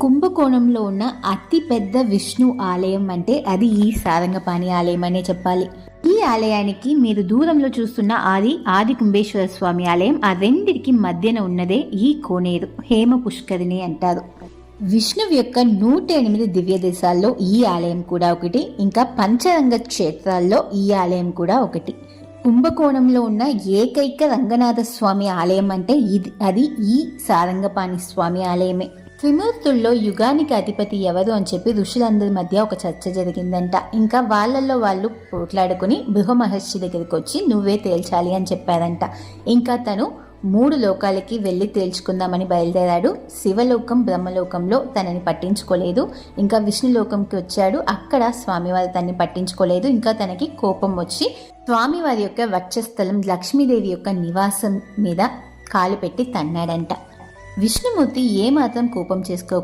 కుంభకోణంలో ఉన్న అతిపెద్ద విష్ణు ఆలయం అంటే అది ఈ సారంగపాణి ఆలయం అనే చెప్పాలి. ఈ ఆలయానికి మీరు దూరంలో చూస్తున్న ఆది ఆది కుంభేశ్వర స్వామి ఆలయం ఆ రెండిటికి మధ్యన ఉన్నదే ఈ కోనేరు హేమ పుష్కరిణి అంటారు. విష్ణువు యొక్క నూట ఎనిమిది దివ్య దేశాల్లో ఈ ఆలయం కూడా ఒకటి ఇంకా పంచరంగ క్షేత్రాల్లో ఈ ఆలయం కూడా ఒకటి. కుంభకోణంలో ఉన్న ఏకైక రంగనాథ స్వామి ఆలయం అంటే ఇది అది ఈ సారంగపాణి స్వామి ఆలయమే. త్రిమూర్తుల్లో యుగానికి అధిపతి ఎవరు అని చెప్పి ఋషులందరి మధ్య ఒక చర్చ జరిగిందంట. ఇంకా వాళ్ళల్లో వాళ్ళు పోట్లాడుకుని బృహ మహర్షి దగ్గరికి వచ్చి నువ్వే తేల్చాలి అని చెప్పారంట. ఇంకా తను మూడు లోకాలకి వెళ్ళి తేల్చుకుందామని బయలుదేరాడు. శివలోకం బ్రహ్మలోకంలో తనని పట్టించుకోలేదు. ఇంకా విష్ణులోకంకి వచ్చాడు. అక్కడ స్వామివారు తనని పట్టించుకోలేదు. ఇంకా తనకి కోపం వచ్చి స్వామివారి యొక్క వక్షస్థలం లక్ష్మీదేవి యొక్క నివాసం మీద కాలు పెట్టి తన్నాడంట. విష్ణుమూర్తి ఏమాత్రం కోపం చేసుకో